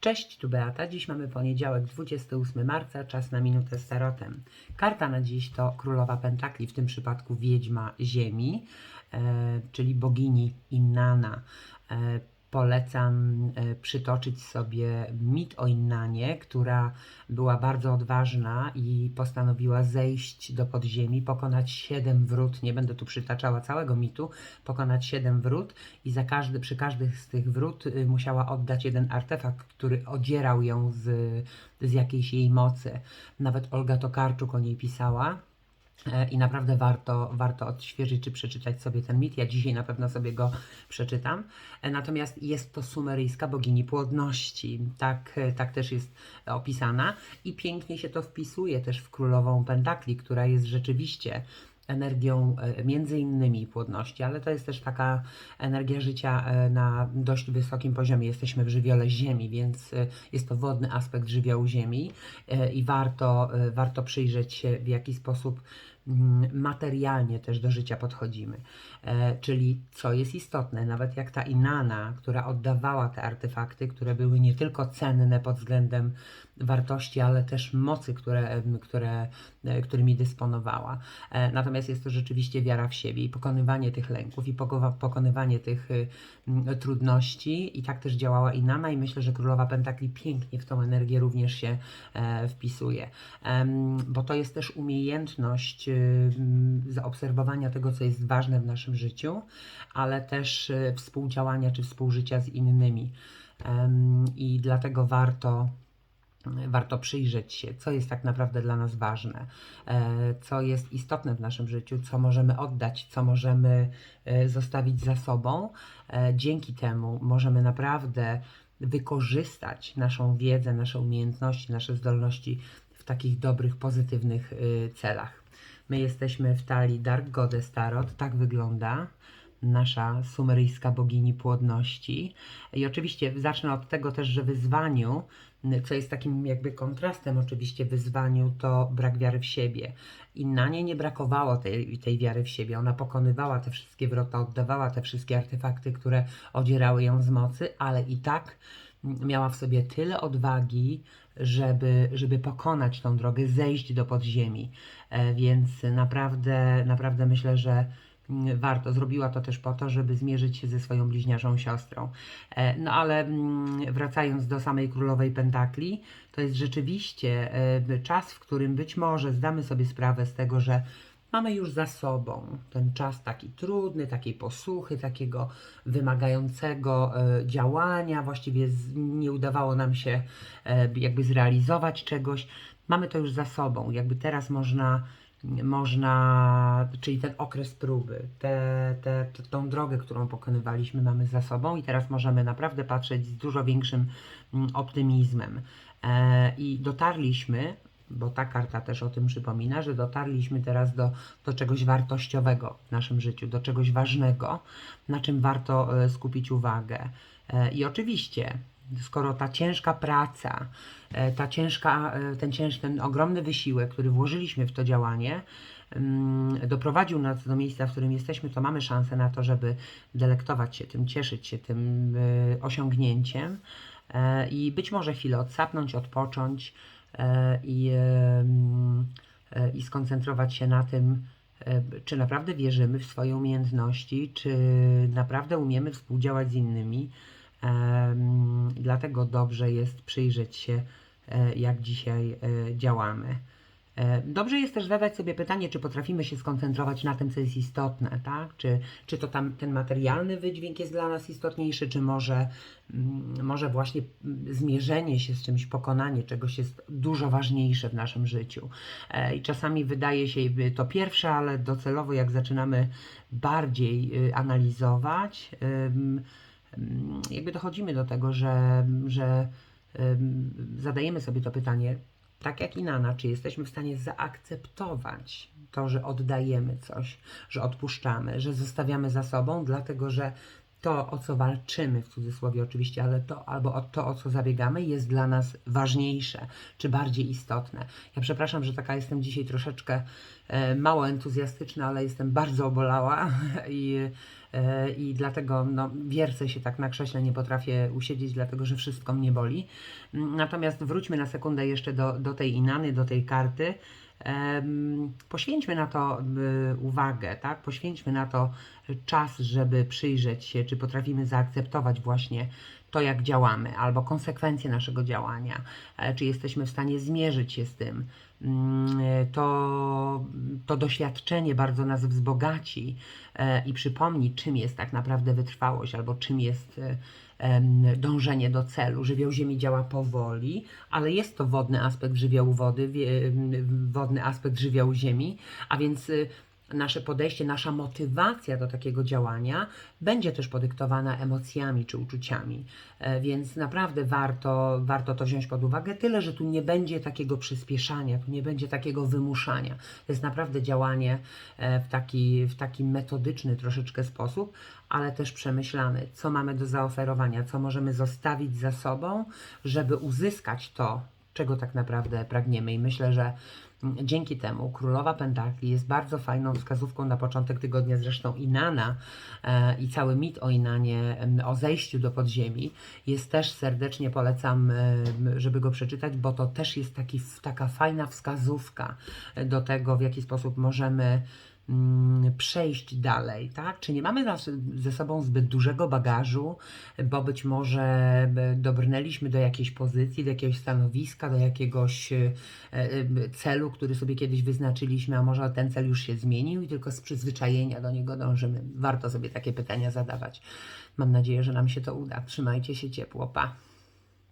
Cześć, tu Beata. Dziś mamy poniedziałek, 28 marca, czas na minutę z tarotem. Karta na dziś to Królowa Pentakli, w tym przypadku Wiedźma Ziemi, e, czyli bogini Innana. E, polecam e, przytoczyć sobie mit o Innanie, która była bardzo odważna i postanowiła zejść do podziemi, pokonać siedem wrót. Nie będę tu przytaczała całego mitu, pokonać siedem wrót i za każdy, przy każdych z tych wrót y, musiała oddać jeden artefakt, który odzierał ją z, z jakiejś jej mocy. Nawet Olga Tokarczuk o niej pisała. E, I naprawdę warto, warto odświeżyć czy przeczytać sobie ten mit. Ja dzisiaj na pewno sobie go przeczytam. E, Natomiast jest to sumeryjska bogini płodności. Tak, e, tak też jest opisana. I pięknie się to wpisuje też w królową Pentakli, która jest rzeczywiście energią e, między innymi płodności, ale to jest też taka energia życia e, na dość wysokim poziomie. Jesteśmy w żywiole Ziemi, więc e, jest to wodny aspekt żywiołu Ziemi i warto, warto przyjrzeć się, w jaki sposób materialnie też do życia podchodzimy. E, czyli co jest istotne, nawet jak ta Inanna, która oddawała te artefakty, które były nie tylko cenne pod względem wartości, ale też mocy, które, które, e, którymi dysponowała. E, Natomiast jest to rzeczywiście wiara w siebie i pokonywanie tych lęków i pokonywanie tych y, mm, trudności. I tak też działała Inanna i myślę, że Królowa Pentakli pięknie w tą energię również się wpisuje. Bo to jest też umiejętność y, mm, zaobserwowania tego, co jest ważne w naszym życiu, ale też y, współdziałania czy współżycia z innymi. I dlatego warto warto przyjrzeć się, co jest tak naprawdę dla nas ważne, e, co jest istotne w naszym życiu, co możemy oddać, co możemy e, zostawić za sobą. E, Dzięki temu możemy naprawdę wykorzystać naszą wiedzę, nasze umiejętności, nasze zdolności w takich dobrych, pozytywnych y, celach. My jesteśmy w talii Dark Goddess Tarot, tak wygląda nasza sumeryjska bogini płodności. I oczywiście zacznę od tego też, że wyzwaniu, co jest takim jakby kontrastem oczywiście wyzwaniu, to brak wiary w siebie. I na nie nie brakowało tej, tej wiary w siebie. Ona pokonywała te wszystkie wrota, oddawała te wszystkie artefakty, które odzierały ją z mocy, ale i tak miała w sobie tyle odwagi, żeby, żeby pokonać tą drogę, zejść do podziemi. E, Więc naprawdę, naprawdę myślę, że mm, warto. Zrobiła to też po to, żeby zmierzyć się ze swoją bliźniaczą siostrą. E, No ale mm, wracając do samej królowej Pentakli, to jest rzeczywiście e, czas, w którym być może zdamy sobie sprawę z tego, że mamy już za sobą ten czas taki trudny, takiej posłuchy, takiego wymagającego e, działania. Właściwie nie udawało nam się e, jakby zrealizować czegoś. Mamy to już za sobą. Jakby teraz można można, czyli ten okres próby, te, te, tą drogę, którą pokonywaliśmy, mamy za sobą i teraz możemy naprawdę patrzeć z dużo większym mm, optymizmem. E, I dotarliśmy, bo ta karta też o tym przypomina, że dotarliśmy teraz do, do czegoś wartościowego w naszym życiu, do czegoś ważnego, na czym warto e, skupić uwagę. E, I oczywiście, skoro ta ciężka praca, e, ta ciężka, ten, cięż, ten ogromny wysiłek, który włożyliśmy w to działanie, mm, doprowadził nas do miejsca, w którym jesteśmy, to mamy szansę na to, żeby delektować się tym, cieszyć się tym osiągnięciem i być może chwilę odsapnąć, odpocząć i, em, e, i skoncentrować się na tym, e, czy naprawdę wierzymy w swoje umiejętności, czy naprawdę umiemy współdziałać z innymi. Dlatego dobrze jest przyjrzeć się, e, jak dzisiaj e, działamy. E, Dobrze jest też zadać sobie pytanie, czy potrafimy się skoncentrować na tym, co jest istotne, tak? Czy, czy to tam ten materialny wydźwięk jest dla nas istotniejszy, czy może, mm, może właśnie zmierzenie się z czymś, pokonanie czegoś jest dużo ważniejsze w naszym życiu. E, I czasami wydaje się to pierwsze, ale docelowo jak zaczynamy bardziej y, analizować, jakby dochodzimy do tego, że, że zadajemy sobie to pytanie, tak jak i Nana, czy jesteśmy w stanie zaakceptować to, że oddajemy coś, że odpuszczamy, że zostawiamy za sobą, dlatego że to, o co walczymy, w cudzysłowie oczywiście, ale to albo o to, o co zabiegamy, jest dla nas ważniejsze czy bardziej istotne. Ja przepraszam, że taka jestem dzisiaj troszeczkę e, mało entuzjastyczna, ale jestem bardzo obolała i e, i dlatego no, wiercę się tak na krześle, nie potrafię usiedzieć, dlatego że wszystko mnie boli. Natomiast wróćmy na sekundę jeszcze do, do tej Inany, do tej karty. Poświęćmy na to uwagę, tak? Poświęćmy na to czas, żeby przyjrzeć się, czy potrafimy zaakceptować właśnie to, jak działamy, albo konsekwencje naszego działania, e, czy jesteśmy w stanie zmierzyć się z tym. Mm, e, To, to doświadczenie bardzo nas wzbogaci e, i przypomni, czym jest tak naprawdę wytrwałość, albo czym jest dążenie do celu. Żywioł Ziemi działa powoli, ale jest to wodny aspekt żywiołu wody, wodny aspekt żywiołu Ziemi, a więc y, nasze podejście, nasza motywacja do takiego działania będzie też podyktowana emocjami czy uczuciami. E, Więc naprawdę warto, warto to wziąć pod uwagę, tyle że tu nie będzie takiego przyspieszania, tu nie będzie takiego wymuszania. To jest naprawdę działanie e, w taki, w taki metodyczny troszeczkę sposób, ale też przemyślany, co mamy do zaoferowania, co możemy zostawić za sobą, żeby uzyskać to, czego tak naprawdę pragniemy. I myślę, że dzięki temu Królowa Pentakli jest bardzo fajną wskazówką na początek tygodnia. Zresztą Inana e, i cały mit o Inanie, o zejściu do podziemi jest też serdecznie polecam, em, żeby go przeczytać, bo to też jest taki, taka fajna wskazówka e, do tego, w jaki sposób możemy przejść dalej, tak? Czy nie mamy ze sobą zbyt dużego bagażu, bo być może e, dobrnęliśmy do jakiejś pozycji, do jakiegoś stanowiska, do jakiegoś e, e, celu, który sobie kiedyś wyznaczyliśmy, a może ten cel już się zmienił i tylko z przyzwyczajenia do niego dążymy. Warto sobie takie pytania zadawać. Mam nadzieję, że nam się to uda. Trzymajcie się ciepło. Pa!